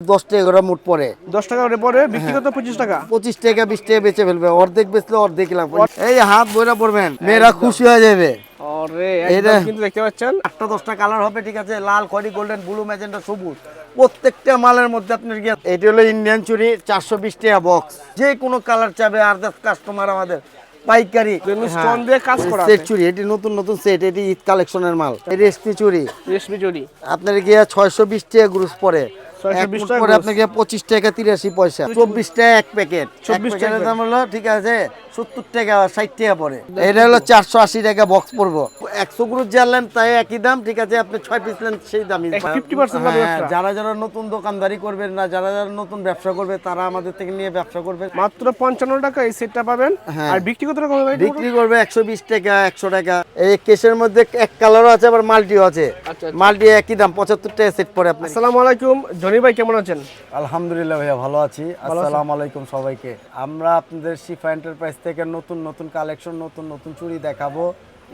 দশ টাকা করে মুট পরে দশ টাকা করে পরে বিক্রি করতে পঁচিশ টাকা? পঁচিশ টাকা বিশ টাকা বেচে ফেলবে। অর্ধেক বেচলে অর্ধেক লাভ এই হাত বইরা পড়বেন মেয়েরা খুশি হয়ে যাবে। আরে এটা- একদম কিন্তু দেখতে পাচ্ছেন? আটটা দশটা কালার হবে ঠিক আছে? লাল খড়ি গোল্ডেন ব্লু ম্যাজেন্টা সবুজ। প্রত্যেকটা মালের মধ্যে আপনার গিয়ে এটি হলো ইন্ডিয়ান চুরি চারশো বিশ টাকা বক্স যে কোনো কালার চাবে আর কাস্টমার আমাদের। পাইকারি। দিয়ে কাজ করা সেট চুরি এটি নতুন নতুন সেট এটি ঈদ কালেকশনের মাল। এসপি চুরি। রেশমি জড়ি আপনার গিয়ে ছয়শো বিশ টাকা গ্রুস পরে 620 এক টাকা পরে আপনাকে পঁচিশ টাকা তিরাশি পয়সা। চব্বিশ এক প্যাকেট। চব্বিশ টাকার দাম হলো ঠিক আছে সত্তর টাকা ষাট টাকা পরে এটা হলো চারশো আশি টাকা বক্স পড়ব। একশো গ্রুস জানলেন তাই একই দাম ঠিক আছে আপনি ছয় পিস নেন সেই দামই। এক 50% লাভ হ্যাঁ, extra। যারা যারা নতুন দোকানদারি করবেন না যারা যারা নতুন ব্যবসা করবে তারা আমাদের থেকে নিয়ে ব্যবসা করবে। মাত্র পঞ্চান্ন টাকা এই সেটটা পাবেন। হ্যাঁ। আর বিক্রি কত বিক্রি করবে একশো বিশ টাকা একশো টাকা। এই কেসের মধ্যে এক কালারও আছে আবার মাল্টিও আছে। আচ্ছা, আচ্ছা। মাল্টি একই দাম পঁচাত্তর টাকা সেট পরে আপনি আসসালামু আলাইকুম জনি ভাই কেমন আছেন? আলহামদুলিল্লাহ ভাইয়া ভালো আছি। আসসালামু আলাইকুম সবাইকে। আমরা আপনাদের শিফা এন্টারপ্রাইজ থেকে নতুন নতুন কালেকশন নতুন নতুন চুড়ি দেখাবো।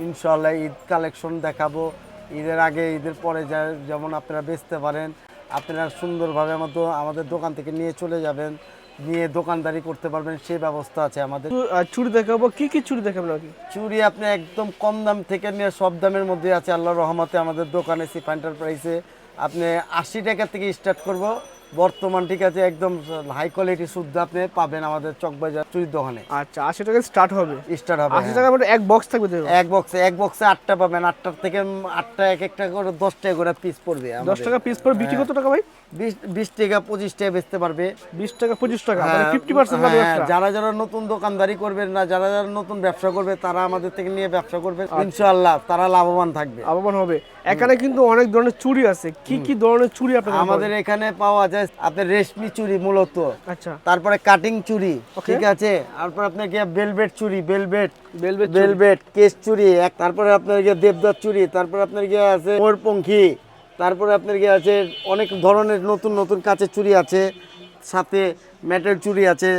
ইনশাল্লাহ ঈদ কালেকশন দেখাবো। ঈদের আগে ঈদের পরে যেমন আপনারা বেচতে পারেন আপনারা সুন্দরভাবে আমাদের আমাদের দোকান থেকে নিয়ে চলে যাবেন। নিয়ে দোকানদারি করতে পারবেন সেই ব্যবস্থা আছে আমাদের। চুড়ি দেখাবো কি কি চুড়ি দেখাবেন নাকি? চুড়ি আপনি একদম কম দাম থেকে নিয়ে সব দামের মধ্যে আছে। আল্লাহর রহমতে আমাদের দোকানে সিফা এন্টারপ্রাইজে আপনি আশি টাকা থেকে স্টার্ট করব। বর্তমান ঠিক আছে একদম হাই কোয়ালিটি শুদ্ধ আপনি পাবেন আমাদের চকবাজার চুরির দোকানে। আচ্ছা আশি টাকা স্টার্ট হবে। স্টার্ট হবে আশি টাকা টাকার এক বক্স থাকবে? এক বক্সে এক বক্সে আটটা পাবেন আটটার থেকে আটটা এক একটা করে দশ টাকা করে পিস পড়বে দশ টাকা পিস পরে বিক্রি কত টাকা ভাই? বিশ টাকা পঁচিশ টাকা বেচতে পারবে। বিশ টাকা পঁচিশ টাকা মানে হ্যাঁ, ফিফটি পার্সেন্ট হ্যাঁ, যারা যারা নতুন দোকানদারি করবেন না যারা যারা নতুন ব্যবসা করবে তারা আমাদের থেকে নিয়ে ব্যবসা করবে ইনশাআল্লাহ তারা লাভবান থাকবে। লাভবান হবে। এখানে কিন্তু অনেক ধরনের চুরি আছে। কি কি ধরনের চুরি আপনাদের আমাদের এখানে পাওয়া যায় আপনার রেশমি চুড়ি মূলত। আচ্ছা। তারপরে কাটিং চুরি ঠিক আছে? তারপর আপনার গিয়ে বেলভেট চুড়ি বেলবেট বেলবেট বেলভেট কেস চুরি এক তারপরে আপনার গিয়ে দেবদার চুরি তারপর আপনার গিয়ে আছে মোরপঙ্খী তারপরে আপনার গিয়ে আছে অনেক ধরনের নতুন নতুন কাঁচের চুরি আছে সাথে ম্যাটের চুরি আছে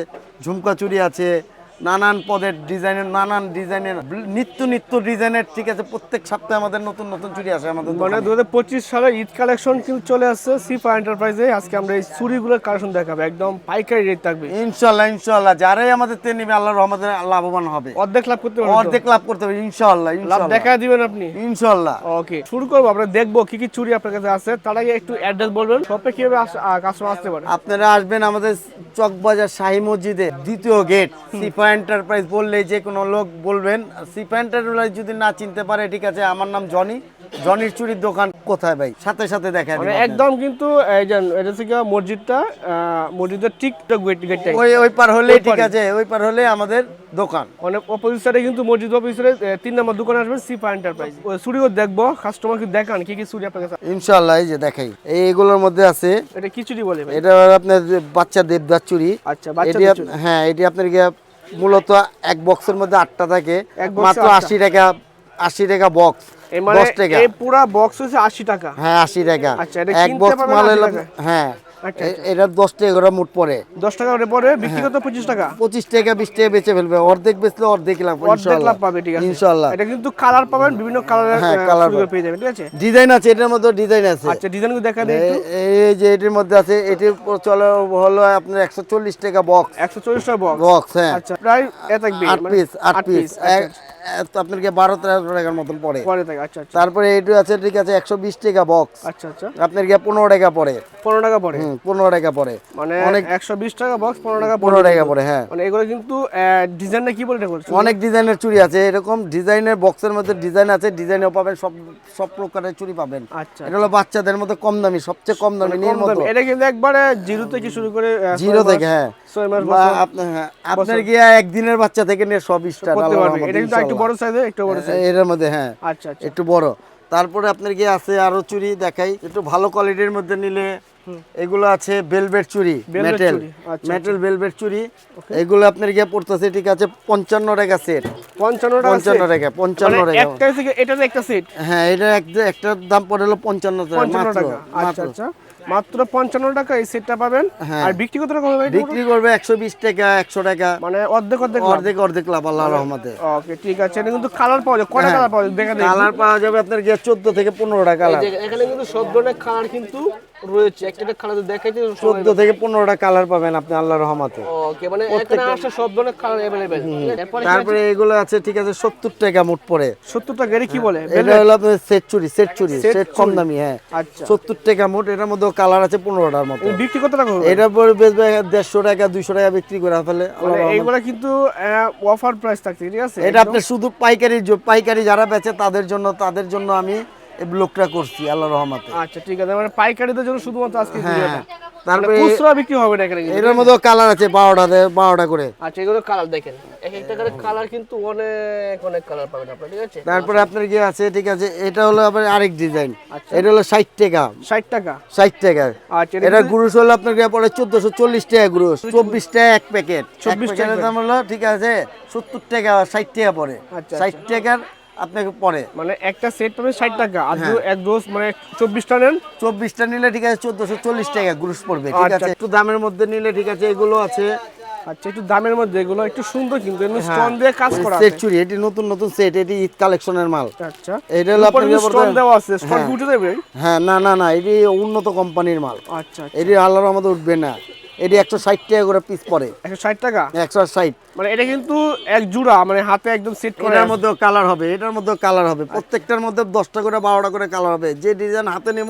ঝুমকা চুরি আছে নানান পদের ডিজাইনের নানান ডিজাইনের নিত্য নিত্য ডিজাইনের ঠিক আছে প্রত্যেক সপ্তাহে আমাদের নতুন নতুন চুড়ি আসে আমাদের মানে দু হাজার পঁচিশ সালে ঈদ কালেকশন কিন্তু চলে আসছে সিফা এন্টারপ্রাইজে। আজকে আমরা এই চুড়িগুলোর কালেকশন দেখাবো। একদম পাইকারি রেট থাকবে। ইনশাল্লাহ ইনশাল্লাহ যারাই আমাদের থেকে নিবে আল্লাহর রহমতে লাভবান হবে। অর্ধেক লাভ করতে হবে অর্ধেক লাভ করতে হবে ইনশাল্লাহ লাভ দেখা দিবেন আপনি? ইনশাল্লাহ ওকে শুরু করব। আমরা দেখব কি কি চুড়ি আপনার কাছে আছে। তার আগে একটু অ্যাড্রেস বলবেন। শপে কীভাবে কাস্টমার আসতে পারে? আপনারা আসবেন আমাদের চকবাজার শাহী মসজিদে দ্বিতীয় গেট সিফা এন্টারপ্রাইজ বললে যে কোনো লোক বলবেন। সিফা এন্টারপ্রাইজ যদি না চিনতে পারে ঠিক আছে আমার নাম জনি জনির চুরির দোকান কোথায় ভাই? সাথে সাথে দেখা মানে একদম কিন্তু এই যে এটা হচ্ছে মসজিদটা মসজিদের ঠিক গেট ওই ওই পার হলেই ঠিক আছে ওই পার হলে আমাদের দোকান। মানে অপোজিট সাইডে কিন্তু মসজিদ অপোজিট তিন নম্বর দোকানে আসবেন সিফা এন্টারপ্রাইজ ওই চুড়িও দেখব কাস্টমারকে দেখান কি কি চুড়ি আপনার কাছে আছে। ইনশাল্লাহ এই যে দেখাই। এইগুলোর মধ্যে আছে এটা কি চুড়ি বলে ভাই? এটা আপনার বাচ্চা দেবদার চুরি। আচ্ছা হ্যাঁ এটি আপনার মূলত এক বক্সের মধ্যে আটটা থাকে মাত্র আশি টাকা আশি টাকা বক্স এই মানে দশ টাকা। এই পুরা বক্স হচ্ছে আশি টাকা? হ্যাঁ আশি টাকা। আচ্ছা, এটা এক কিনতে বক্স মাল 80 হলো টাকায়? হ্যাঁ। এটা দশ টাকা করে মুট পড়ে। দশ টাকা করে পরে বিক্রি করতে পঁচিশ টাকা? পঁচিশ টাকা বিশ টাকা বেচে ফেলবে। অর্ধেক বেচলে অর্ধেক লাভ অর্ধেক লাভ পাবে ঠিক আছে। ইনশাল্লাহ। এটা কিন্তু কালার পাবেন বিভিন্ন কালারের হ্যাঁ, colour চুড়িগুলো পাবেন। পেয়ে যাবেন ঠিক আছে? ডিজাইন আছে এটার মধ্যে ডিজাইন আছে। আচ্ছা ডিজাইনগুলো দেখা দেয় এই যে এটির মধ্যে আছে এটির উপর চলে হলো আপনার একশো চল্লিশ টাকা বক্স একশো চল্লিশ টাকা বক্স বক্স হ্যাঁ। আচ্ছা প্রায় এ থাকবে আট পিস আট আট পিস piece, আপনার বারো তেরো টাকার মতন পড়ে। আচ্ছা আচ্ছা। তারপরে এটু আছে ঠিক আছে একশো বিশ টাকা বক্স আচ্ছা আচ্ছা। আপনার গিয়ে পনেরো টাকা পড়ে। পনেরো টাকা পনেরো টাকা পড়ে। মানে অনেক- একশো বিশ টাকা বক্স পনেরো টাকা পনেরো টাকা পড়ে হ্যাঁ। মানে এগুলো কিন্তু ডিজাইনটা কি বলে অনেক ডিজাইনের চুড়ি আছে। এরকম ডিজাইনের বক্সের মধ্যে ডিজাইন আছে ডিজাইনও পাবেন সব সব প্রকারের চুড়ি পাবেন। আচ্ছা এটা হলো বাচ্চাদের মধ্যে কম দামি সবচেয়ে কম দামি কম নির মতো এটা কিন্তু একবারে জিরো থেকে শুরু করে জিরো থেকে হ্যাঁ। বছর আপনার হ্যাঁ, গিয়ে একদিনের বাচ্চা থেকে নিয়ে সব পারবে। এটা কিন্তু একটু বড় সাইজে একটু বড় সাইজ এর মধ্যে হ্যাঁ। আচ্ছা আচ্ছা। একটু বড়। তারপরে আপনার কি আছে আরও চুড়ি দেখাই। একটু ভালো কোয়ালিটির মধ্যে নিলে এগুলো আছে বেলভেট Velvet মেটেল আচ্ছা, মেটেল বেলভেট চুড়ি। এগুলো আপনার গিয়ে পড়তেছে ঠিক আছে পঞ্চান্ন টাকা সেট পঞ্চান্ন টাকা পঞ্চান্ন। টাকা পঞ্চান্ন মানে টাকা। একটা এটা একটা সেট হ্যাঁ এটা এক- একটার দাম পড়ে হলো পঞ্চান্ন টাকা পঞ্চান্ন মাত্র টাকা। আচ্ছা আচ্ছা। মাত্র পঞ্চান্ন টাকা এই সেটটা পাবেন। হ্যাঁ। আর বিক্রি কত টাকা হবে বিক্রি করবে একশো বিশ টাকা একশো টাকা। মানে অর্ধেক অর্ধেক অর্ধেক অর্ধেক লাভ আল্লাহ রহমতে। ওকে ঠিক আছে। এটা কিন্তু কালার পাওয়া যাবে কটা কালার পাওয়া যাবে দেখা কালার পাওয়া যাবে আপনার গিয়ে চোদ্দ থেকে পনেরোটা কালার এখানে কিন্তু সব ধরনের কালার কিন্তু রয়েছে। একটা কালার দেখাইতে চোদ্দ থেকে পনেরোটা কালার পাবেন আপনি আল্লাহ রহমাতে। ওকে মানে এখানে সব ধরনের কালার এরপরে তারপরে এগুলো আছে ঠিক আছে সত্তর টাকা মোট পড়ে। 70 টাকা এর কি বলে? এটা হলো আপনার সেট চুরি সেট চুরি সেট কম দামি হ্যাঁ। আচ্ছা। সত্তর টাকা মোট এটার মধ্যে কালার আছে পনেরোটার মতো। এর বিক্রি কত টাকা হবে? এটার পরে বেচবে দেড়শো টাকা দুইশো টাকা বিক্রি করে ফেলে মানে। এইগুলা কিন্তু অফার প্রাইস থাকছে ঠিক আছে? এটা আপনার শুধু পাইকারি পাইকারি যারা বেচে তাদের জন্য তাদের জন্য আমি এই ব্লকটা করছি আল্লাহ রহমতে। আচ্ছা ঠিক আছে মানে পাইকারিদের জন্য শুধুমাত্র আজকে হ্যাঁ। ভিডিওটা। তারপরে খুচরা বিক্রি হবে না এখানে এটার মধ্যেও কালার আছে বারোটা বারোটা করে। আচ্ছা এগুলো কালার দেখেন। এক একটা করে কালার কিন্তু অনেক অনেক কালার পাবেন আপনারা ঠিক আছে? তারপরে আপনার কি আছে ঠিক আছে এটা হলো আবার আরেক ডিজাইন। আচ্ছা। এটা হলো ষাট টাকা। 60 টাকা? ষাট টাকা। আচ্ছা এটা গুরুস হলো আপনার গিয়ে পড়ে চোদ্দশো চল্লিশ টাকা গুরুস চব্বিশ টাকা এক প্যাকেট। 24 চব্বিশ টাকা দাম হলো ঠিক আছে সত্তর টাকা ষাট টাকা পড়ে। আচ্ছা, ষাট টাকার আপনাকে পড়ে মানে একটা সেট পাবেন 60 টাকা আর এক ডোজ মানে 24টা নেন। চব্বিশটা নিলে ঠিক আছে চোদ্দশো চল্লিশ টাকা গ্রুস পড়বে ঠিক আচ্ছা। আছে? একটু দামের মধ্যে নিলে ঠিক আছে এগুলো আছে। আচ্ছা একটু দামের মধ্যে এগুলো একটু সুন্দর কিন্তু এমনি স্টোন দিয়ে কাজ করা সেট চুরি এটি নতুন নতুন সেট এটি ঈদ কালেকশনের মাল। আচ্ছা। এটা হলো স্টোন দেওয়া আছে স্টোন উঠে দেবে? হ্যাঁ না না না এটি উন্নত কোম্পানির মাল। আচ্ছা এটি আল্লাহর আমাদের উঠবে না। এটি একশো ষাট টাকা করে পিস পড়ে। 160 টাকা? একশো ষাট। মানে এটা কিন্তু এক জোড়া মানে হাতে একদম সেট করে। এটার মধ্যেও কালার হবে এটার মধ্যেও কালার হবে। প্রত্যেকটার মধ্যে দশটা করে বারোটা করে কালার হবে। যে ডিজাইন হাতে নেব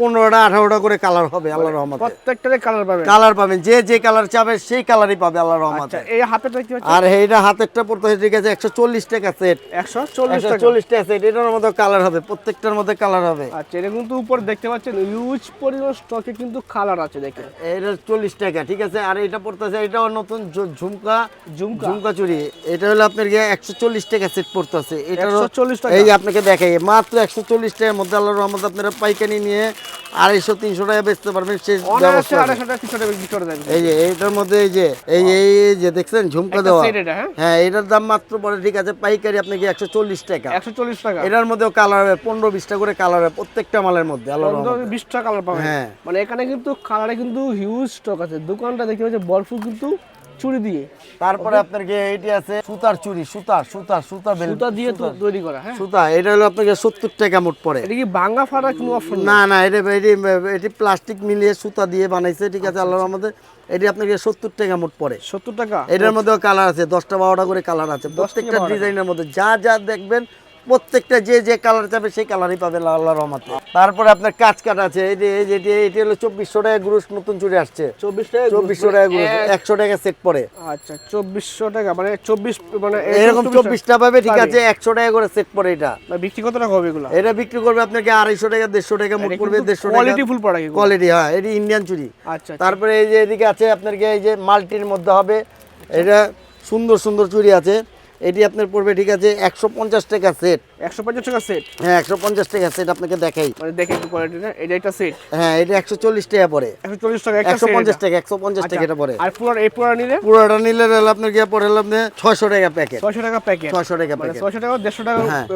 পনেরোটা আঠারোটা করে কালার হবে আল্লাহ রহমতে। প্রত্যেকটারে কালার পাবেন। কালার পাবেন যে যে কালার চাবে সেই কালারই পাবে আল্লাহ আচ্ছা রহমতে এই হাতেটা কি আর এইটা হাতেরটা পড়তে হয় ঠিক আছে একশো চল্লিশ টাকা সেট একশো টাকা। চল্লিশ টাকা সেট এটার মধ্যে কালার হবে প্রত্যেকটার মধ্যে কালার হবে। আচ্ছা এটা কিন্তু উপর দেখতে পাচ্ছেন ইউজ পরিমাণ স্টকে কিন্তু কালার আছে দেখেন। এটা চল্লিশ টাকা ঠিক আছে আর এটা পড়তেছে এটাও নতুন ঝুমকা ঝুমকা। ঝুমকা চুরি। এটা হলো আপনার গিয়ে একশো চল্লিশ টাকা সেট পড়তেছে এটা 140 টাকা? এই আপনাকে দেখাই মাত্র একশো চল্লিশ টাকার মধ্যে আল্লাহ রহমত আপনারা পাইকারি নিয়ে আড়াইশো তিনশো টাকা বেচতে পারবেন এই যে এইটার মধ্যে এই যে এই এই এই যে দেখছেন ঝুমকা দেওয়া। হ্যাঁ? হ্যাঁ এটার দাম মাত্র পড়ে ঠিক আছে পাইকারি আপনাকে একশো চল্লিশ টাকা। একশো চল্লিশ টাকা। এটার মধ্যেও কালার হবে পনেরো বিশটা করে কালার হবে প্রত্যেকটা মালের মধ্যে আল্লাহ রহমতে। বিশ টাকা কালার পাবেন। হ্যাঁ। মানে এখানে কিন্তু কালারে কিন্তু হিউজ স্টক আছে। দোকানটা দেখতে পাচ্ছি ভরপুর কিন্তু চুরি দিয়ে। তারপরে আপনার কি এইটি আছে সুতার চুরি সুতা সুতা সুতা বেল সুতা দিয়ে তো তৈরি করা হ্যাঁ? সুতা এটা হলো আপনাকে সত্তর টাকা মোট পড়ে। এটা কি বাঙ্গা ফাটা কোনো অপশন না না এটা এটি এটি প্লাস্টিক মিলিয়ে সুতা দিয়ে বানাইছে ঠিক আছে আল্লাহর আমাদের এটি আপনাকে সত্তর টাকা মোট পড়ে। সত্তর টাকা? এটার মধ্যেও কালার আছে দশটা বারোটা করে কালার আছে। প্রত্যেকটা ডিজাইনের মধ্যে যা যা দেখবেন প্রত্যেকটা যে যে কালার চাবে সেই কালারই পাবেন আল্লাহ রহমতে। তারপরে আপনার কাজ কাট আছে এই যে এটি- হলো চব্বিশশো টাকা গ্রুস নতুন চুরি আসছে। চব্বিশ টাকা চব্বিশশো টাকা গ্রুস একশো টাকা সেট পরে। আচ্ছা চব্বিশশো টাকা মানে চব্বিশ মানে এরকম চব্বিশটা পাবে ঠিক আছে একশো টাকা করে সেট পরে এটা। মানে বিক্রি কত টাকা হবে এগুলো? এটা বিক্রি করবে আপনাকে আড়াইশো টাকা দেড়শো টাকা মোট পড়বে দেড়শো কোয়ালিটি ফুল এগুলো। কোয়ালিটি হ্যাঁ এটি ইন্ডিয়ান চুরি আচ্ছা তারপরে এই যে এদিকে আছে আপনার এই যে মাল্টির মধ্যে হবে এটা সুন্দর সুন্দর চুরি আছে। এটি আপনার পড়বে ঠিক আছে একশো পঞ্চাশ টাকা সেট একশো পঞ্চাশ টাকা সেট হ্যাঁ একশো পঞ্চাশ টাকা সেট আপনাকে দেখাই। মানে দেখে একটু কোয়ালিটিটা এটা একটা সেট হ্যাঁ এটা একশো চল্লিশ টাকা পড়ে। একশো চল্লিশ টাকা একশো পঞ্চাশ টাকা একশো পঞ্চাশ টাকা এটা পড়ে। আর পুরো এই পুরো নিলে? পুরোটা নিলে আপনার গিয়ে পড়ে ছয়শো টাকা প্যাকেট ছয়শো টাকা প্যাকেট ছয়শো টাকা মানে প্যাকেট ছয়শো টাকা দেড়শো টাকা হ্যাঁ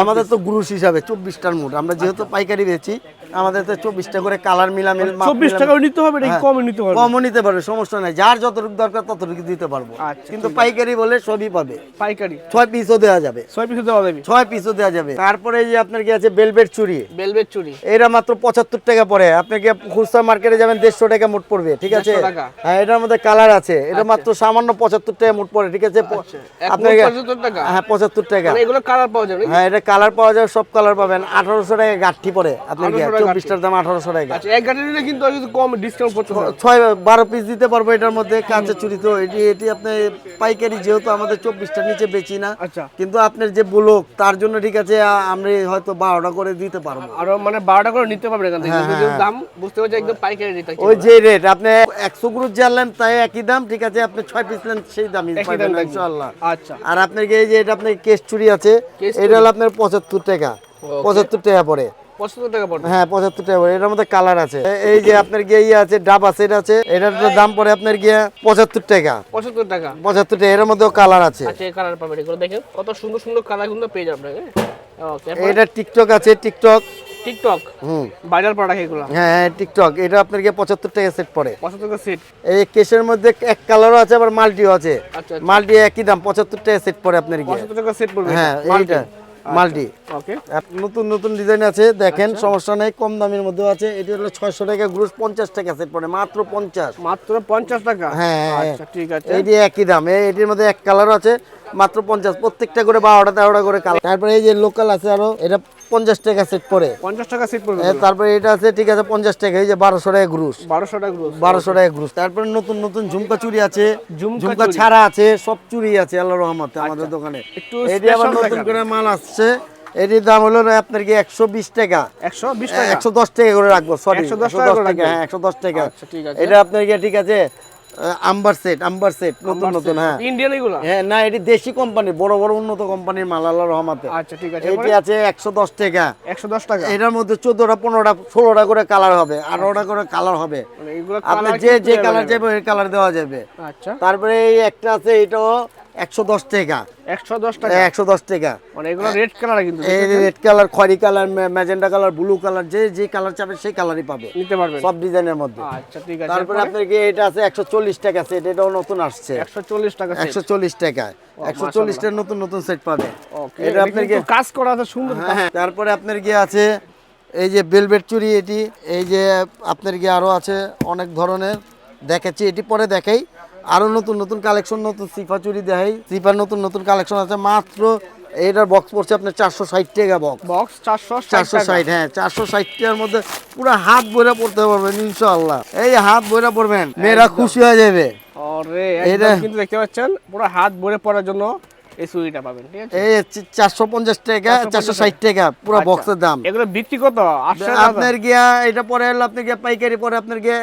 আমাদের তো গ্রুস হিসাবে চব্বিশটার মোট। আমরা যেহেতু পাইকারি বেচি আমাদের তো চব্বিশটা করে কালার মিলামিল চব্বিশ টাকাও নিতে হবে নাকি হ্যাঁ। কমে নিতে হবে? কমও নিতে পারবে সমস্যা নাই। যার যতটুকু দরকার ততটুকু দিতে পারব। আচ্ছা, কিন্তু পাইকারি বলে সবই পাবে। পাইকারি? ছয় পিসও দেওয়া যাবে। ছয় পিসে দেওয়া যাবে? ছয় পিসও দেওয়া যাবে। তারপরে এই যে আপনার কি আছে বেলবেট চুরি? বেলভেট চুরি। এরা মাত্র পঁচাত্তর টাকা পড়ে। আপনি কি খুচরা মার্কেটে যাবেন দেড়শো টাকা মোট পড়বে ঠিক আছে? হ্যাঁ এটার মধ্যে কালার আছে। এটা মাত্র সামান্য পঁচাত্তর টাকা মোট পড়ে ঠিক আছে? প- আপনার মোট 75 টাকা? হ্যাঁ পঁচাত্তর টাকা। মানে এগুলো কালার পাওয়া যাবে হ্যাঁ এটা কালার পাওয়া যাবে সব কালার পাবেন। আঠারোশো টাকা গাঠি পড়ে আপনার কি 1800 টাকা চব্বিশটার দাম আঠারোশো টাকা। আচ্ছা এক গাড়ি নিলে কিন্তু কম ডিসকাউন্ট করতে ছয় বারো পিস দিতে পারব এটার মধ্যে কাঁচা চুরি তো এটি এটি আপনি পাইকারি যেহেতু আমাদের চব্বিশটার নিচে বেচি না আচ্ছা। কিন্তু আপনার যে ব্লক তার জন্য ঠিক আছে আ- আমরা হয়তো বারোটা করে দিতে পারব। আরও মানে বারোটা করে নিতে পারবেন এখান থেকে। হ্যাঁ, হ্যাঁ, দাম বুঝতে পারছি একদম পাইকারি রেট ওই যে রেট আপনি একশো গ্রুপ জানলেন তাই একই দাম ঠিক আছে আপনি ছয় পিস নেন সেই দামই পাবেন দাম ইনশাআল্লাহ। আচ্ছা। আর আপনার এই যে এটা আপনার কেস চুরি আছে এটা হলো আপনার পঁচাত্তর টাকা পঁচাত্তর টাকা পড়ে। পঁচাত্তর টাকা পড়বে। হ্যাঁ পঁচাত্তর টাকা পড়ে এটার মধ্যে কালার আছে। এই যে আপনার গিয়ে ইয়ে আছে ডাবা সেট আছে। এটার দাম পড়ে আপনার গিয়ে পঁচাত্তর টাকা। পঁচাত্তর টাকা। পঁচাত্তর টাকা এর মধ্যেও কালার আছে। আচ্ছা এই কালার পাবেন। এগুলো দেখেন কত সুন্দর সুন্দর কালার কিন্তু পেয়ে যাবেন এটা টিকটক আছে টিকটক। টিকটক? হুম। বাজার প্রোডাক্ট এগুলো। হ্যাঁ হ্যাঁ টিকটক। এটা আপনার গিয়ে পঁচাত্তর টাকা সেট পড়ে। পঁচাত্তর টাকা সেট এই কেসের মধ্যে এক কালারও আছে আবার মাল্টিও আছে। আচ্ছা মাল্টি একই দাম পঁচাত্তর টাকা সেট পড়ে আপনার গিয়ে। পঁচাত্তর টাকা সেট পড়বে। হ্যাঁ এটা। এইটা। মাল্টি। ওকে। নতুন নতুন ডিজাইন আছে দেখেন সমস্যা নেই কম দামের মধ্যে আছে। এটি হলো ছয়শো টাকা গ্রুস পঞ্চাশ টাকা সেট পড়ে মাত্র পঞ্চাশ। মাত্র পঞ্চাশ টাকা? হ্যাঁ, হ্যাঁ। আচ্ছা ঠিক আছে। এটি একই দাম এটির মধ্যে এক কালার আছে। মাত্র পঞ্চাশ প্রত্যেকটা করে বারোটা তেরোটা করে কালার। তারপরে এই যে লোকাল আছে আরও এটা পঞ্চাশ টাকা সেট পড়ে। পঞ্চাশ টাকা সিট এ, তারপরে এটা আছে ঠিক আছে পঞ্চাশ টাকা এই যে বারোশো টাকা গ্রুস বারোশো টাকা গ্রোস বারোশো টাকা গ্রুস তারপরে নতুন নতুন ঝুমকা চুড়ি আছে। ঝুমকা ছাড়া আছে সব চুরি আছে আল্লাহ রহমতে আমাদের দোকানে। এটি আবার নতুন করে মাল আসছে এটির দাম হলো না আপনার কি একশো বিশ টাকা? একশো বিশ টাকা? একশো দশ টাকা করে রাখব সরি একশো দশ টাকা হ্যাঁ একশো দশ টাকা। আচ্ছা, ঠিক আছে। এটা আপনার কি ঠিক আছে আম্বার সেট আম্বার সেট নতুন নতুন হ্যাঁ। ইন্ডিয়ান এগুলো? হ্যাঁ না এটি দেশি কোম্পানি বড় বড় উন্নত কোম্পানির মাল আল্লাহ রহমাতে। আচ্ছা ঠিক আছে এটি আছে একশো দশ টাকা। একশো দশ টাকা? এটার মধ্যে চোদ্দটা পনেরোটা ষোলোটা করে কালার হবে আঠারোটা করে কালার হবে। মানে আপনার যে যে কালার। চাইবে ওই কালার দেওয়া যাবে। আচ্ছা। তারপরে এই একটা আছে এটাও একশো দশ টাকা। একশো দশ টাকা? একশো দশ টাকা। মানে এগুলো রেড কালার কিন্তু এই red colour খয়রি colour magenta colour blue colour যে যে কালার চাবে সেই কালারই পাবে। নিতে পারবেন। সব ডিজাইনের মধ্যে। আচ্ছা ঠিক আছে। তারপরে আপনার কি এটা আছে একশো চল্লিশ টাকা সেট এটাও নতুন আসছে। একশো চল্লিশ টাকা একশো চল্লিশ টাকা। একশো চল্লিশটা নতুন নতুন সেট পাবে। এটা আপনার কি কাজ করা আছে সুন্দর হ্যাঁ, হ্যাঁ। তারপরে আপনার কি আছে? এই যে বেলভেট চুরি এটি এই যে আপনার কি আরও আছে অনেক ধরনের? দেখাচ্ছি এটি পরে দেখাই। আরও নতুন নতুন কালেকশন নতুন সিফা চুরি দেয় সিফার নতুন নতুন কালেকশন আছে মাত্র এটার বক্স পড়ছে আপনার চারশো ষাট টাকা বক্স বক্স চারশো চারশো ষাট হ্যাঁ চারশো ষাট টাকার মধ্যে পুরো হাত বইরা পড়তে পারবেন ইনশাল্লাহ এই হাত বইরা পড়বেন মেয়েরা খুশি হয়ে যাবে। এটা- কিন্তু দেখতে পাচ্ছেন পুরো হাত বইরে পড়ার জন্য এই চুড়িটা পাবেন ঠিক আছে? এই চারশো পঞ্চাশ টাকা চারশো ষাট টাকা। পুরো আচ্ছা। বক্সের দাম। এগুলো বিক্রি কত? আটশো আপনার গিয়া এটা পরে হলো গিয়া পাইকারি পরে আপনার গিয়া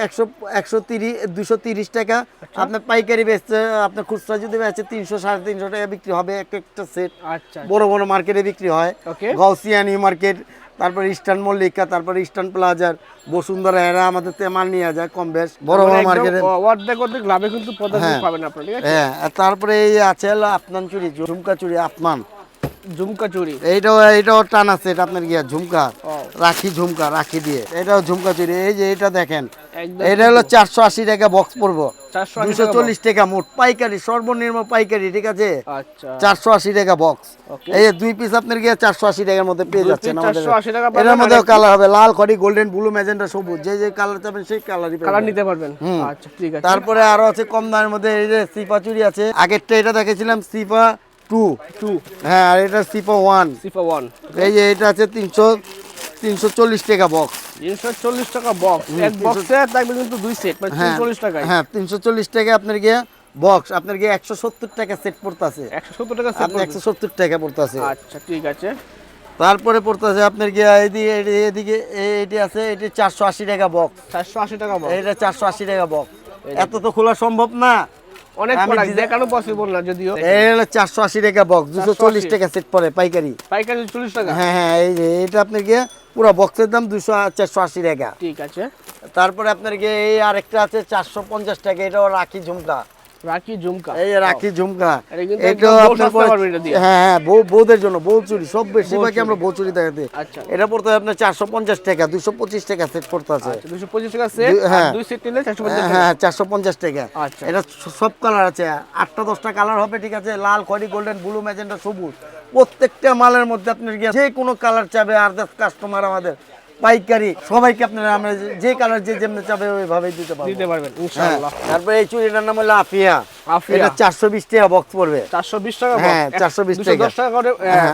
টাকা। আচ্ছা। আপনার পাইকারি বেচতে আপনার খুচরা যদি বেচে তিনশো সাড়ে তিনশো টাকা বিক্রি হবে এক একটা সেট আচ্ছা। বড় বড় মার্কেটে বিক্রি হয়। গাউসিয়ানি গাউসিয়া মার্কেট তারপর ইস্টার্ন মল্লিকা তারপর ইস্টার্ন প্লাজার বসুন্ধরা এরা আমাদের তেমাল মাল নিয়ে যায় কম বেশ। বড় বড় মার্কেটে অর্ধেক অর্ধেক লাভে কিন্তু হ্যাঁ। পাবেন আপনার ঠিক আছে? হ্যাঁ তারপরে এই আছে আপনান চুরি ঝুমকা চুরি আপমান ঝুমকা চুড়ি এইটাও এইটাও টান আছে এটা আপনার গিয়া ঝুমকা। রাখি ঝুমকা রাখি দিয়ে। এটাও ঝুমকা চুরি। এই যে এটা দেখেন এটা হলো চারশো আশি টাকা বক্স পড়ব। 480 দুশো চল্লিশ টাকা মোট পাইকারি সর্বনিম্ন পাইকারি ঠিক আছে? আচ্ছা। চারশো আশি টাকা বক্স এই যে দুই পিস আপনার গিয়ে চারশো আশি টাকার মধ্যে পেয়ে দুই যাচ্ছেন piece আমাদের। 480 টাকা পাবেন, এটার মধ্যেও কালার হবে লাল খড়ি গোল্ডেন ব্লু ম্যাজেন্টা সবুজ। যে যে কালার চাবেন সেই কালারই কালার নিতে পারবেন। আচ্ছা ঠিক আছে। তারপরে আরও আছে কম দামের মধ্যে এই যে সিপা চুরি আছে। আগেরটা এটা দেখেছিলাম সিপা টু টু। হ্যাঁ আর এটা সিপা ওয়ান। ওয়ান। এই যে এটা আছে তিনশো তিনশো চল্লিশ টাকা বক্স তিনশো চল্লিশ টাকা বক্স এক বক্সে থাকবে কিন্তু দুই সেট মানে হ্যাঁ চল্লিশ টাকায়। হ্যাঁ তিনশো চল্লিশ টাকা আপনার গিয়ে বক্স আপনার গিয়ে একশো সত্তর টাকা সেট পড়তেছে। একশো সত্তর টাকা সেট একশো সত্তর টাকা পড়তেছে। আচ্ছা ঠিক আছে। তারপরে পড়তেছে আপনার গিয়ে এদিকে এদিকে এটি আছে এটি চারশো আশি টাকা বক্স চারশো আশি টাকা বক্স এটা চারশো আশি টাকা বক্স এত তো খোলা সম্ভব না। অনেক প্রোডাক্ট দেখানো পসিবল না যদিও। এই হলো চারশো আশি টাকা বক্স দুশো চল্লিশ টাকা সেট পড়ে পাইকারি। পাইকারি চল্লিশ টাকা? হ্যাঁ হ্যাঁ এই যে এটা আপনার কি পুরো বক্সের দাম টাকা। ঠিক আছে। তারপরে আপনার কি এই আরেকটা আছে চারশো পঞ্চাশ টাকা এটা রাখি ঝুমকা। রাখি ঝুমকা। এই রাখি ঝুমকা এটা কিন্তু এটাও একদম বউ আপনার সস্তা পারবে এটা দিয়ে। হ্যাঁ হ্যাঁ বউ বউদের জন্য বউ সব বেশিরভাগই আমরা বউ দেখাতে আচ্ছা। এটা পড়তে আপনার চারশো পঞ্চাশ টাকা দুশো পঁচিশ টাকা সেট পড়তে আছে। আচ্ছা দুশো পঁচিশ টাকা সেট হ্যাঁ। দুই সেট নিলে চারশো পঞ্চাশ হ্যাঁ চারশো পঞ্চাশ টাকা। আচ্ছা। এটা সব কালার আছে আটটা দশটা কালার হবে ঠিক আছে? লাল খড়ি গোল্ডেন ব্লু ম্যাজেন্টা সবুজ। প্রত্যেকটা মালের মধ্যে আপনার যে কোনো কালার চাবে আর কাস্টমার আমাদের। পাইকারি সবাইকে আপনারা আমরা যে- কালার যে যেমনি চাবে ওইভাবেই দিতে পারব দিতে পারবেন হ্যাঁ ইনশাআল্লাহ তারপরে এই চুড়িটার নাম হলো আফিয়া। এটা চারশো বিশ টাকা বক্স পড়বে। চারশো বিশ টাকা হ্যাঁ, 420 টাকা। দশ টাকা করে হ্যাঁ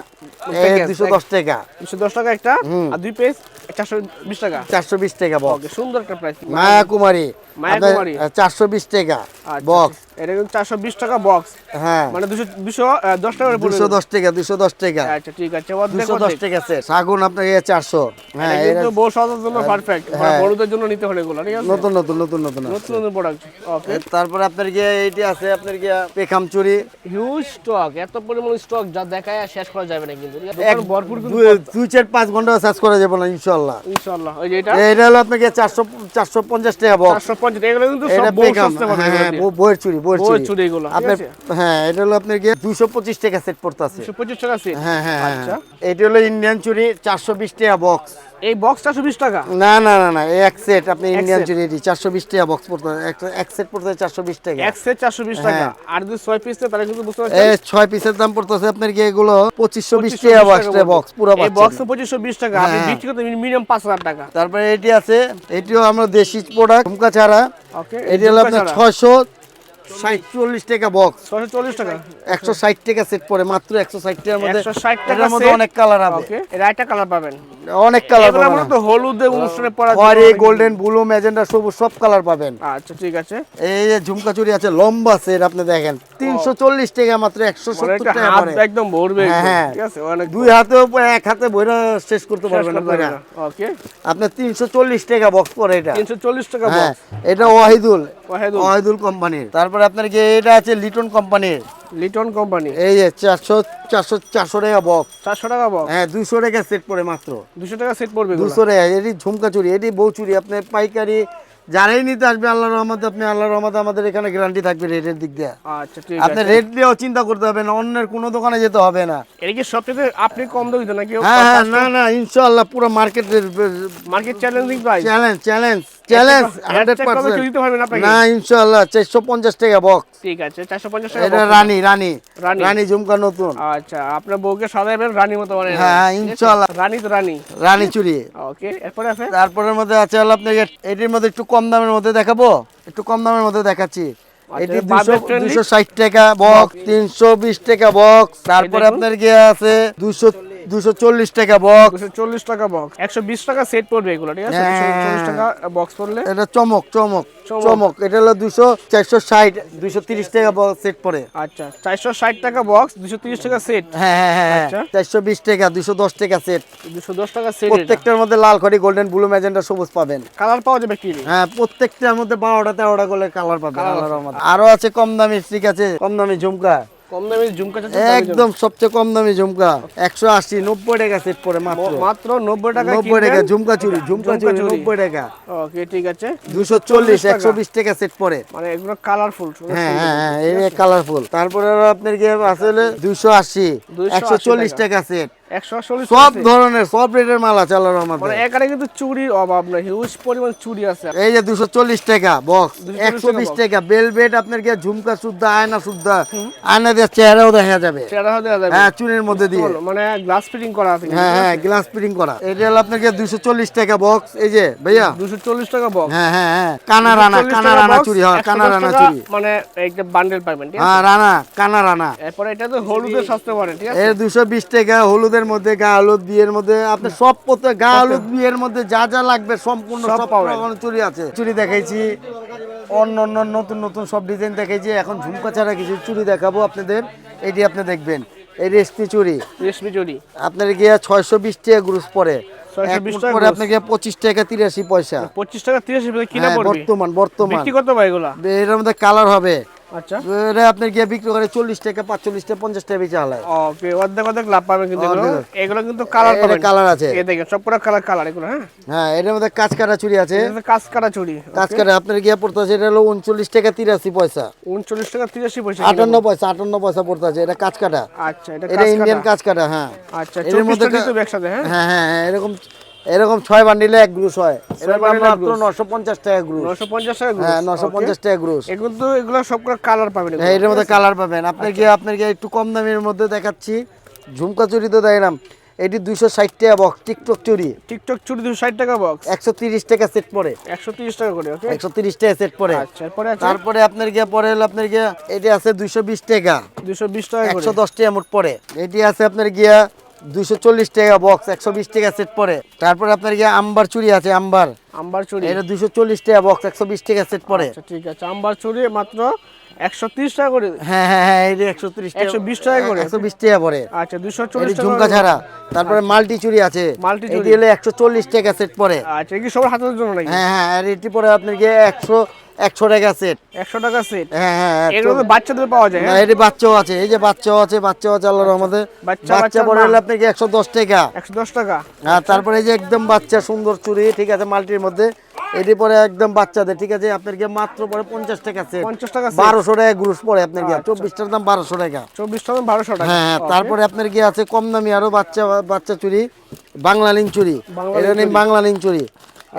দুশো দশ টাকা। দুশো দশ টাকা একটা আর দুই পেজ চারশো বিশ টাকা। চারশো বিশ টাকা বক্স ওকে সুন্দর একটা প্রাইস মায়া কুমারী। মায়া কুমারী। চারশো বিশ টাকা আচ্ছা, বক্স এটা কিন্তু চারশো বিশ টাকা বক্স হ্যাঁ। মানে দুশো দুশো আহ, দশ টাকা করে পড়বে। দুশো দশ টাকা দুশো দশ টাকা। আচ্ছা ঠিক আছে অর্ধেক দুশো দশ অর্ধেক। টাকা আছে। শাগুন আপনার চারশো। হ্যাঁ এটা কিন্তু বউ সাজার জন্য পারফেক্ট হ্যাঁ। বড়দের জন্য নিতে হবে এগুলো ঠিক আছে? নতুন নতুন নতুন নতুন নতুন নতুন প্রোডাক্ট ওকে তারপরে আপনার এইটি আছে। আপনার গিয়ে পেখাম চুরি। হিউজ স্টক এত পরিমাণ স্টক যা দেখায় আর শেষ করা যাবে না কিন্তু। এক ভরপুর দুই- চার পাঁচ ঘণ্টা সার্চ করা যাবে না ইনশাল্লাহ ইনশাআল্লাহ। ওই যে এটা? এটা হলো আপনাকে চারশো চারশো পঞ্চাশ টাকা বক্স চারশো পঞ্চাশ এগুলো কিন্তু সব পেখাম। সস্তা পাবে হ্যাঁ দিয়ে। বইয়ের চুরি বইয়ের চুরি। এগুলো, আপনার আছে? হ্যাঁ এটা হলো আপনার গিয়ে দুশো পঁচিশ টাকা সেট পড়তেছে। দুশো পঁচিশ টাকা সেট হ্যাঁ হ্যাঁ আচ্ছা। হ্যাঁ এটা হলো ইন্ডিয়ান চুরি চারশো বিশ টাকা বক্স এই বক্স চারশো বিশ টাকা? না না না না এই এক সেট আপনি ইন্ডিয়ান চারশো বিশ টাকা বক্স পড়তে এক- সেট পড়তে চারশো বিশ টাকা। এক সেট চারশো বিশ টাকা। হ্যাঁ। আর যদি ছয় পিস তাহলে কিন্তু বুঝতে এই পারছেন? ছয় পিসের দাম পড়তেছে আপনার কি এগুলো? 2520 টাকা বক্স পড়বে। বক্স পুরো এই বক্স বক্স পঁচিশশো বিশ টাকা। আপনি হ্যাঁ। বিক্রি করতে মিনিমাম পাঁচ হাজার টাকা। তারপরে এটি আছে এটিও আমরা দেশি প্রোডাক্ট ঝুমকা ছাড়া। ওকে এটি হলো আপনার ছয়শো ষাট চল্লিশ টাকা বক্স ছয়শো চল্লিশ টাকা। একশো ষাট টাকা সেট পড়ে মাত্র একশো ষাট টাকার মধ্যে 160 এটার মধ্যে? অনেক কালার হবে। এটা একটা কালার পাবেন। অনেক কালার পাবেন। মূলত হলুদে অনুষ্ঠানে পরা গোল্ডেন ব্লু ম্যাজেন্ডা সবুজ সব কালার পাবেন। আচ্ছা ঠিক আছে। এই যে ঝুমকা চুরি আছে লম্বা সেট আপনি দেখেন। তিনশো চল্লিশ টাকা মাত্র একশো মানে সত্তর একটা টাকা পড়ে। একদম ভরবে হ্যাঁ, হ্যাঁ। ঠিক আছে অনেক দুই হাতে এক হাতে বইরা শেষ করতে পারবেন না ওকে আপনার তিনশো চল্লিশ টাকা বক্স পড়ে এটা। তিনশো চল্লিশ টাকা হ্যাঁ বক্স এটা ওয়াহিদুল। ওয়াহিদুল। ওয়াহিদুল কোম্পানির তারপরে আপনার কি এটা আছে লিটন কোম্পানির লিটন কোম্পানি এই যে চারশো চারশো চারশো টাকা বক্স চারশো টাকা বক্স হ্যাঁ দুশো টাকা সেট পড়ে মাত্র। দুশো টাকা সেট পড়বে। দুশো টাকা এটি ঝুমকা চুরি এটি বউ চুরি আপনি পাইকারি যারাই নিতে আসবে আল্লাহ রহমতে আপনি আল্লাহ রহমতে আমাদের এখানে গ্যারান্টি থাকবে রেটের দিক দিয়ে। আচ্ছা ঠিক আপনি রেট দিয়েও চিন্তা করতে হবে না অন্যের কোনো দোকানে যেতে হবে না। এটা কি সবচেয়ে আপনি কম দাম দিতেন নাকি হ্যাঁ হ্যাঁ না না ইনশাআল্লাহ পুরো মার্কেটের market challenging price challenge challenge challenge hundred কমে কেউ দিতে পারবেন আপনাকে? না ইনশাআল্লাহ চারশো পঞ্চাশ টাকা বক্স ঠিক আছে চারশো পঞ্চাশ টাকা এটা রানী রানী। রানী। ঝুমকা নতুন। আচ্ছা আপনার বউকে সাজাবেন রানী মতো বানিয়ে হ্যাঁ, আছে? ইনশাআল্লাহ। রানী তো রানী। রানী চুরি। ওকে এরপরে আছে? তারপরের মধ্যে আছে হলো আপনাকে এটির মধ্যে একটু কম দামের মধ্যে দেখাবো? একটু কম দামের মধ্যে দেখাচ্ছি। এটি দুশো ষাট টাকা বক্স তিনশো বিশ টাকা বক্স তারপরে আপনার গিয়ে আছে দুশো দুশো চল্লিশ টাকা বক্স দুশো চল্লিশ টাকা বক্স একশো বিশ টাকা সেট পড়বে এগুলো ঠিক আছে? হ্যাঁ। দুশো চল্লিশ টাকা বক্স পড়লে। এটা চমক চমক চমক। এটা হলো দুশো চারশো ষাট দুশো তিরিশ টাকা বক্স সেট পড়ে। আচ্ছা চারশো ষাট টাকা বক্স দুশো তিরিশ টাকা সেট হ্যাঁ হ্যাঁ হ্যাঁ হ্যাঁ। আচ্ছা। টাকা দুশো দশ টাকা সেট দুশো দশ টাকা সেট প্রত্যেকটার মধ্যে লাল খড়ি গোল্ডেন ব্লু ম্যাজেন্ডা সবুজ পাবেন। কালার পাওয়া যাবে কি হ্যাঁ প্রত্যেকটার মধ্যে বারোটা তেরোটা করে কালার পাবেন। আরও আছে কম দামি ঠিক আছে? কম দামি ঝুমকা। কম দামি ঝুমকা একদম সবচেয়ে কম দামি ঝুমকা। একশো আশি নব্বই টাকা সেট পরে মাত্র। মাত্র নব্বই টাকা নব্বই টাকা ঝুমকা চুরি ঝুমকা চুরি নব্বই টাকা। ওকে ঠিক আছে। দুশো চল্লিশ একশো বিশ টাকা সেট পরে মানে এগুলো কালারফুল হ্যাঁ হ্যাঁ হ্যাঁ এই কালারফুল তারপরে আপনার কি আসলে দুশো আশি। একশো চল্লিশ টাকা সেট সব ধরনের সব রেটের মাল আছে আল্লাহর রহমতে। এখানে কিন্তু চুরির অভাব নাই হিউজ পরিমাণ চুরি আছে। এই যে দুশো চল্লিশ টাকা বক্স 240 টাকা বেলভেট আপনার কি ঝুমকা আয়না আয়না দিয়ে চেহারাও দেখা যাবে। চেহারা দেওয়া যাবে। হ্যাঁ চুনের মধ্যে দিয়ে। মানে গ্লাস ফিটিং করা আছে হ্যাঁ হ্যাঁ গ্লাস ফিটিং করা। এটা হলো আপনার দুশো চল্লিশ টাকা বক্স এই যে ভাইয়া? দুশো চল্লিশ টাকা বক্স হ্যাঁ হ্যাঁ হ্যাঁ কানা রানা কানা রানা চুরি হয় কানা রানা চুরি। মানে একটা বান্ডেল পাবেন ঠিক আছে? হ্যাঁ রানা কানা রানা। এরপরে এটা তো হলুদের সস্তা পারে ঠিক আছে? এর দুশো বিশ টাকা হলুদের মধ্যে গা হলুদ বিয়ের মধ্যে আপনি সব পথে গা হলুদ বিয়ের মধ্যে যা যা লাগবে সম্পূর্ণ সব। রকমের চুরি আছে। চুরি দেখাইছি। অন্য অন্য নতুন নতুন সব ডিজাইন দেখাইছি। এখন ঝুমকা ছাড়া কিছু চুরি দেখাবো আপনাদের। এটি আপনি দেখবেন। এই রেশমি চুরি। রেশমি চুরি। আপনার গিয়ে ছয়শো বিশ টাকা গ্রুস পরে 620 টাকা পরে আপনার পঁচিশ টাকা তিরাশি পয়সা। পঁচিশ টাকা তিরাশি পয়সা কিনা পড়বে? বর্তমান বর্তমান। বিক্রি করতে পারে এগুলা? এর মধ্যে কালার হবে। আচ্ছা। এটা আপনার গিয়ে বিক্রি করে চল্লিশ টাকা পাঁচচল্লিশ টাকা পঞ্চাশ টাকা বেচা হলায় ওকে অর্ধেক অর্ধেক লাভ পাবেন কিন্তু এগুলো। কিন্তু কালার পাবেন। কালার আছে। এই দেখেন সব পুরো কালার কালার এগুলো হ্যাঁ? হ্যাঁ এটার মধ্যে কাজ কাটা চুরি আছে। কাজ কাটা চুরি কাজ কাটা আপনার গিয়ে পড়তেছে এটা হলো উনচল্লিশ টাকা তিরাশি পয়সা। উনচল্লিশ টাকা তিরাশি পয়সা আটান্ন পয়সা আটান্ন পয়সা পড়তেছে এটা কাজ কাটা আচ্ছা এটা ইন্ডিয়ান কাজ কাটা হ্যাঁ। আচ্ছা এর মধ্যে একসাথে হ্যাঁ? হ্যাঁ হ্যাঁ হ্যাঁ, এরকম এরকম ছয় বান্ডিলে এক গ্রুস হয়। মাত্র নশো পঞ্চাশ টাকা গ্রুস। নশো পঞ্চাশ টাকা হ্যাঁ নশো পঞ্চাশ টাকা গ্রুস। এগুলো তো এগুলো সব কালার পাবেন। হ্যাঁ এটার মধ্যে কালার পাবেন। আপনার আচ্ছা। গিয়ে আপনার গিয়ে একটু কম দামের মধ্যে দেখাচ্ছি। ঝুমকা চুরি তো দেখলাম এটি দুইশো ষাট টাকা বক্স টিকটক চুরি। টিকটক চুরি দুশো ষাট টাকা বক্স একশো তিরিশ টাকা সেট পড়ে। একশো তিরিশ টাকা করে ওকে? একশো তিরিশ টাকা সেট পড়ে। আচ্ছা তারপরে আপনার গিয়ে পরে হলো আপনার গিয়ে এটি আছে দুইশো বিশ টাকা। দুশো বিশ টাকা করে। একশো দশ টাকা মোট পড়ে। এটি আছে আপনার গিয়া দুইশো চল্লিশ টাকা বক্স একশো বিশ টাকা সেট পড়ে তারপরে আপনার গিয়ে আম্বার চুরি আছে আম্বার। আম্বার চুরি এটা দুইশো চল্লিশ টাকা বক্স একশো বিশ টাকা সেট পড়ে আচ্ছা ঠিক আছে। আম্বার চুরি মাত্র একশো তিরিশ টাকা করে। হ্যাঁ হ্যাঁ হ্যাঁ এটি একশো তিরিশ 120 টাকা করে? একশো বিশ টাকা পড়ে আচ্ছা দুশো চল্লিশ ঝুমকা ছাড়া তারপরে মাল্টি চুরি আছে। মাল্টি। এটি হলো একশো চল্লিশ টাকা সেট পড়ে আচ্ছা কি সবার হাতের জন্য নাকি? হ্যাঁ হ্যাঁ আর এটি পরে আপনার গিয়ে একশো একশো টাকা সেট একশো টাকা সেট হ্যাঁ হ্যাঁ এগুলো তো বাচ্চাদের পাওয়া যায় না হ্যাঁ? এটি বাচ্চাও আছে এই যে বাচ্চাও আছে বাচ্চাও আছে আল্লাহর রহমতে। বাচ্চা, নাম? হলো আপনাকে একশো দশ টাকা। একশো দশ টাকা? হ্যাঁ তারপরে এই যে একদম বাচ্চা সুন্দর চুড়ি ঠিক আছে মাল্টির মধ্যে। এটি পরে একদম বাচ্চাদের ঠিক আছে আপনার গিয়ে মাত্র পরে পঞ্চাশ টাকা সেট পঞ্চাশ টাকা বারোশো টাকা গ্রুস পরে আপনার গিয়ে চব্বিশটার দাম বারোশো টাকা। চব্বিশ টাকা বারোশো টাকা। হ্যাঁ হ্যাঁ তারপরে আপনার কি আছে কম দামি আরও বাচ্চা বাচ্চা চুরি বাংলা লিং চুরি। বাংলা এটা নেই বাংলা লিং চুরি।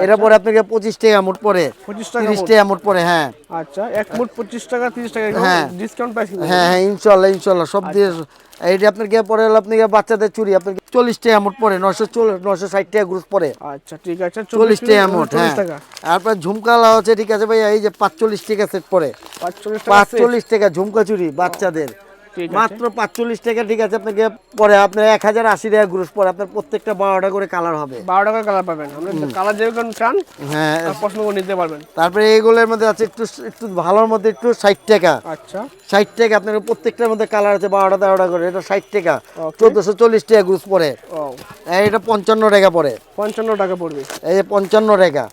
এটা পরে আপনাকে পঁচিশ টাকা মোট পরে। পঁচিশ টাকা তিরিশ মোট। টাকা মোট পরে হ্যাঁ। আচ্ছা এক মুঠ পঁচিশ টাকা তিরিশ টাকা হ্যাঁ। ডিসকাউন্ট প্রাইস হ্যাঁ হ্যাঁ ইনশাল্লাহ ইনশাল্লাহ সব দিয়ে এইটা আপনার গিয়ে পরে হলো আপনার বাচ্চাদের চুরি আপনার চল্লিশ টাকা মোট পরে নশো চল্লিশ নশো ষাট টাকা গ্রুপ পরে। আচ্ছা ঠিক আছে চল্লিশ টাকা মোট হ্যাঁ। তারপর ঝুমকালা আছে ঠিক আছে ভাই এই যে পাঁচচল্লিশ টাকা সেট পরে। পাঁচচল্লিশ টাকা ঝুমকা চুরি বাচ্চাদের। মাত্র পাঁচচল্লিশ টাকা ঠিক আছে আপনাকে পরে আপনার এক হাজার আশি টাকা গ্রুস পরে আপনার প্রত্যেকটা বারোটা করে কালার হবে। বারো টাকার কালার পাবেন। কালার যেরকম চান হ্যাঁ। পছন্দ করে নিতে পারবেন। তারপরে এইগুলোর মধ্যে আছে একটু একটু ভালোর মধ্যে একটু ষাট টাকা। আচ্ছা। ষাট টাকা আপনার প্রত্যেকটার মধ্যে কালার আছে বারোটা তেরোটা করে এটা ষাট টাকা. চোদ্দোশো চল্লিশ টাকা গ্রুস পরে। এটা পঞ্চান্ন টাকা পরে। পঞ্চান্ন টাকা পড়বে। এই যে পঞ্চান্ন টাকা।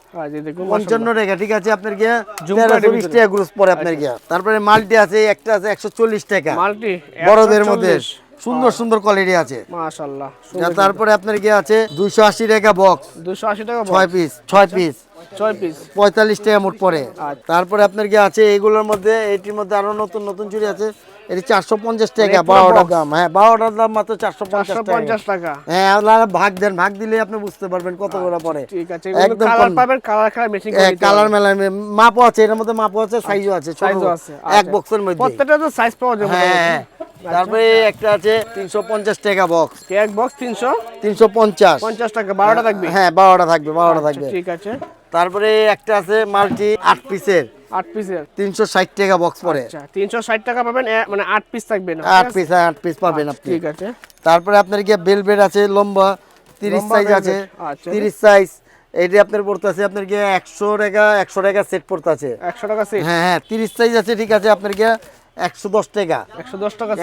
দেখুন পঞ্চান্ন টাকা ঠিক আছে আপনার গিয়ে তেরোশো বিশ টাকা গ্রুস পরে আপনার গিয়ে। তারপরে মাল্টি আছে একটা আছে একশো চল্লিশ টাকা। মাল্টি বড়দের মধ্যে সুন্দর সুন্দর কোয়ালিটি আছে। মাশাআল্লাহ তারপরে আপনার কি আছে দুইশো আশি টাকা বক্স দুশো আশি টাকা ছয় পিস ছয় পিস 6 পিস পঁয়তাল্লিশ টাকা মোট পড়ে। আচ্ছা। তারপরে আপনার কি আছে এগুলোর মধ্যে এটির মধ্যে আরও নতুন নতুন চুড়ি আছে। এটি চারশো পঞ্চাশ টাকা বারোটার দাম হ্যাঁ বারোটার দাম মাত্র চারশো পঞ্চাশ টাকা। হ্যাঁ ভাগ দেন ভাগ দিলে আপনি বুঝতে পারবেন কত করে পড়ে। ঠিক আছে একদম কালার। পাবেন কালার কালার মেশিং কালার মেলা মাপও আছে এর মধ্যে মাপও আছে সাইজও আছে সাইজও আছে এক আচ্ছা। বক্সের মধ্যে। প্রত্যেকটা তো সাইজ পাওয়া যাবে হ্যাঁ হ্যাঁ। তারপরে একটা আছে তিনশো পঞ্চাশ টাকা বক্স এক বক্স তিনশো? তিনশো পঞ্চাশ। পঞ্চাশ টাকা বারোটা থাকবে? হ্যাঁ বারোটা থাকবে বারোটা আচ্ছা, থাকবে। ঠিক আছে। তারপরে একটা আছে মাল্টি আট পিসের আট পিসের টাকা বক্স পড়ে আচ্ছা টাকা পাবেন মানে আট পিস থাকবে না আট পিস হ্যাঁ আট পিস পাবেন আপনি। ঠিক আছে। তারপরে আপনার গিয়ে বেলভেট আছে লম্বা তিরিশ লম্বা সাইজ আছে আচ্ছা। তিরিশ সাইজ এইটি আপনার পড়তে আছে আপনার গিয়ে একশো টাকা একশো টাকা সেট পড়তে আছে। একশো টাকা সেট হ্যাঁ হ্যাঁ তিরিশ সাইজ আছে ঠিক আছে আপনার গিয়ে একশো দশ টাকা। একশো দশ টাকা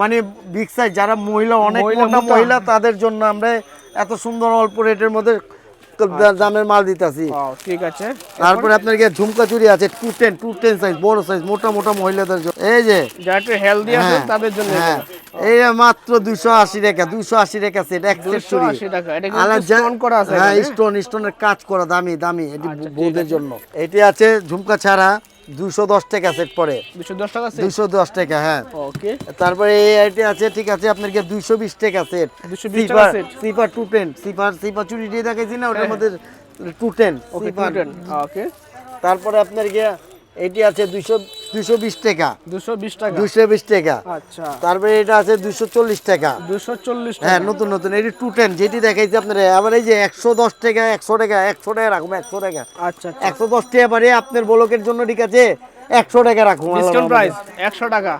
মানে বিগ সাইজ যারা মহিলা অনেক মোটা। মহিলা তাদের জন্য আমরা এত সুন্দর অল্প রেটের মধ্যে দামের মাল দিতেছি। ঠিক আছে। তারপরে আপনার কি ঝুমকা চুরি আছে two ten two ten size বড় সাইজ মোটা মোটা মহিলাদের জন্য। এই যে যারা হেলদি আছে হ্যাঁ, তাদের জন্য হ্যাঁ। এই মাত্র দুইশো আশি টাকা দুইশো আশি টাকা সেট এক সেট চুরি। টাকা এটা আলাদা স্টোন করা আছে হ্যাঁ। স্টোন স্টোনের কাজ করা দামি দামি এটি আচ্ছা, বউদের জন্য। এটি আছে ঝুমকা ছাড়া। দুইশো দশ টাকা সেট পরে দুশো দশ টাকা সেট দুইশো দশ টাকা হ্যাঁ। ওকে তারপরে এই আইটি আছে ঠিক আছে আপনার কি দুইশো বিশ টাকা সেট 220 টাকা সেট সিপার টু টেন সিপার সিপার চুরি দিয়ে দেখাইছি না ওটার মধ্যে টু টেন ওকে ওকে তারপরে আপনার গিয়ে এটি আছে দুইশো বিশ টাকা। দুশো বিশ টাকা। দুইশো বিশ টাকা। আচ্ছা। তারপরে এটা আছে দুইশো চল্লিশ টাকা। দুশো চল্লিশ হ্যাঁ নতুন নতুন। এটি টু টেন যেটি দেখাইছে আপনার আবার এই যে একশো দশ টাকা একশো টাকা একশো টাকা রাখুন একশো টাকা। আচ্ছা আচ্ছা। একশো দশ টাকা বাড়িয়ে আপনার ব্লকের জন্য ঠিক আছে একশো টাকা রাখুন ডিসকাউন্ট প্রাইস একশো টাকা।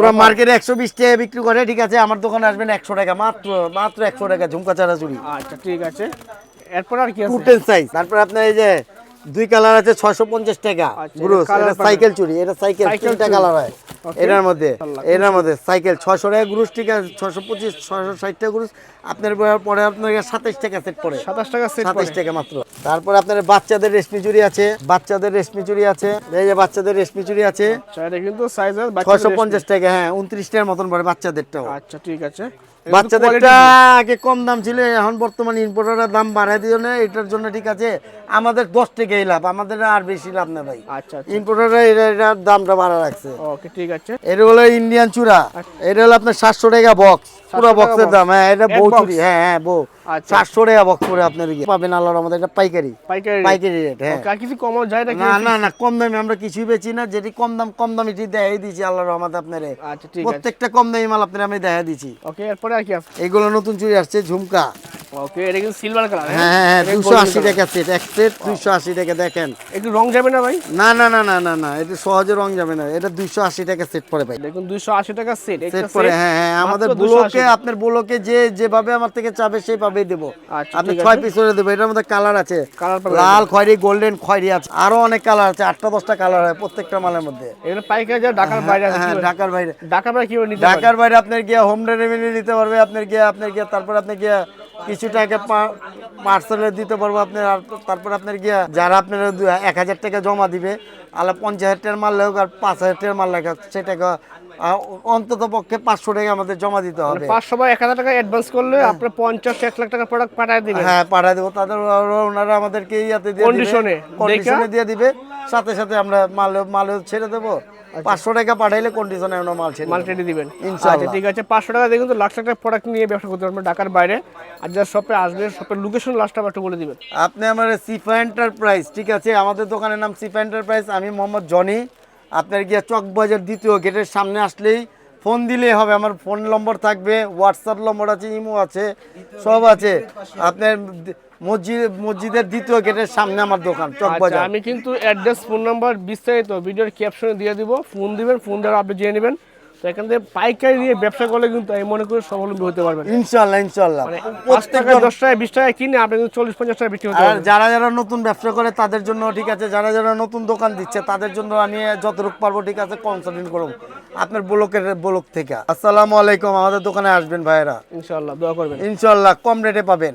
পুরো মার্কেটে একশো বিশ টাকা বিক্রি করে ঠিক আছে আমার দোকানে আসবেন একশো টাকা মাত্র মাত্র একশো টাকা ঝুমকা চারা চুরি আচ্ছা ঠিক আছে। এরপর আর কি টু টেন সাইজ তারপর আপনার এই যে দুই কালার আছে ছয়শো পঞ্চাশ টাকা আচ্ছা, গ্রুস এটা colour এটা। সাইকেল চুরি এটা সাইকেল তিনটা কালার হয়। এটার মধ্যে এটার মধ্যে সাইকেল ছয়শো টাকা গ্রুস ঠিক আছে ছয়শো পঁচিশ ছয়শো ষাট টাকা গ্রুস। আপনার পরে আপনার সাতাইশ টাকা সেট পড়ে। সাতাশ টাকা সেট সাতাইশ টাকা মাত্র। তারপর আপনার বাচ্চাদের রেশমি চুরি আছে বাচ্চাদের রেশমি চুরি আছে এই যে বাচ্চাদের রেশমি চুরি আছে। আচ্ছা এটা কিন্তু সাইজ ছয়শো পঞ্চাশ টাকা হ্যাঁ উনত্রিশ টাকার মতন পড়ে বাচ্চাদেরটাও। আচ্ছা ঠিক আছে। বাচ্চাদেরটা আগে কম দাম ছিল এখন বর্তমানে ইম্পোর্টারের দাম বাড়াই দিয়ে না এটার জন্য ঠিক আছে আমাদের দশ টাকাই লাভ আমাদের আর বেশি লাভ না ভাই। আচ্ছা আচ্ছা। ইম্পোর্টাররা এটা এটার দামটা বাড়া রাখছে। ওকে ঠিক আছে। এটা হলো ইন্ডিয়ান চূড়া। এটা হলো আপনার সাতশো টাকা বক্স পুরো বক্সের দাম। হ্যাঁ এটা বউ চুরি হ্যাঁ হ্যাঁ বউ। আচ্ছা। সাতশো টাকা বক্স করে আপনার কি পাবেন আল্লাহর আমাদের এটা পাইকারি। পাইকারি। পাইকারি রেট হ্যাঁ। কিছু কমানো যায় না না না কম দামে আমরা কিছুই বেচি না যেটি কম দাম কম দামি এটি দেখাই আল্লাহর রহমত আপনার। আচ্ছা প্রত্যেকটা কম দামি মাল আপনার আমি দেখা ওকে এরপরে আর কি আছে? এইগুলো নতুন চুরি আসছে ঝুমকা। ওকে এটা কিন্তু সিলভার কালার হ্যাঁ? হ্যাঁ হ্যাঁ দুশো আশি টাকা সেট এক সেট দুশো আশি টাকা দেখেন। একটু রং যাবে না ভাই? না না না না না না এটা সহজে রং যাবে না এটা দুশো আশি টাকা সেট পরে ভাই। দেখুন দুইশো আশি টাকা সেট সেট পরে হ্যাঁ হ্যাঁ আমাদের ব্লকে আপনার ব্লকে যে যেভাবে আমার থেকে চাবে সেইভাবেই দেবো। আচ্ছা, আপনি ছয় পিস করে দেবো এটার মধ্যে কালার আছে। লাল খয়েরি গোল্ডেন খয়েরি আছে। আরও অনেক কালার আছে আটটা দশটা কালার হয় প্রত্যেকটা মালের মধ্যে। এগুলো পাইকারি যা ঢাকার বাইরে হ্যাঁ ঢাকার বাইরে। ঢাকার বাইরে কীভাবে নিতে ঢাকার বাইরে আপনার গিয়ে হোম ডেলিভারি নিতে পারবে আপনার গিয়ে আপনার গিয়ে তারপর আপনি গিয়ে কিছু টাকা পার্সেলে দিতে পারব আপনার তারপর আপনার গিয়ে যারা আপনার এক হাজার টাকা জমা দিবে আলা পঞ্চাশ হাজার টাকার মাল হোক আর পাঁচ হাজার টাকার মাল লেখা সেটাকে অন্তত পক্ষে পাঁচশো টাকা আমাদের জমা দিতে হবে। পাঁচশো বা এক হাজার টাকা অ্যাডভান্স করলে আপনার পঞ্চাশ এক লাখ টাকা প্রোডাক্ট পাঠিয়ে দিবেন। হ্যাঁ পাঠায় দেবো। তাদের ওনারা আমাদেরকে ইয়াতে দিয়ে Condition-এ, কন্ডিশনে দিয়ে দিবে। সাথে সাথে আমরা মাল মাল ছেড়ে দেবো। পাঁচশো টাকা পাঠাইলে কন্ডিশনে আমরা মাল ছেড়ে মাল দেবো। টেটে দিবেন। আচ্ছা ঠিক আছে। পাঁচশো টাকা দেখুন তো লাখ লাখ প্রোডাক্ট নিয়ে ব্যবসা করতে পারবেন ঢাকার বাইরে। আর যার শপে আসবে শপের লোকেশন লাস্ট আবার একটু বলে দিবেন। আপনি আমার সিফা এন্টারপ্রাইজ ঠিক আছে? আমাদের দোকানের নাম সিফা এন্টারপ্রাইজ আমি মোহাম্মদ জনি। আপনার গিয়ে চকবাজার দ্বিতীয় গেটের সামনে আসলেই ফোন দিলেই হবে। আমার ফোন নম্বর থাকবে হোয়াটসঅ্যাপ নম্বর আছে ইমো আছে সব আছে। আপনার মসজিদ মসজিদের দ্বিতীয় গেটের সামনে আমার দোকান আচ্ছা চকবাজার আমি কিন্তু অ্যাড্রেস ফোন নাম্বার বিস্তারিত ভিডিওর ক্যাপশনে দিয়ে দিব। ফোন দিবেন ফোন দ্বারা আপনি জেনে নেবেন। তো এখান থেকে পাইকারি নিয়ে ব্যবসা করলে কিন্তু আমি মনে করি স্বাবলম্বী হতে পারবেন। ইনশাল্লাহ ইনশাল্লাহ। মানে পাঁচ টাকা দশ টাকা বিশ টাকা কিনে আপনি কিন্তু চল্লিশ পঞ্চাশ টাকা বিক্রি হতে আর যারা যারা নতুন ব্যবসা করে তাদের জন্য ঠিক আছে যারা যারা নতুন দোকান দিচ্ছে তাদের জন্য আমি যতটুকু পারব ঠিক আছে কনসাল্টেন্ট করব। আপনার ব্লকের ব্লক থেকে। আসসালামু আলাইকুম আমাদের দোকানে আসবেন ভাইয়েরা। ইনশাআল্লাহ দোয়া করবেন। ইনশাল্লাহ কম রেটে পাবেন।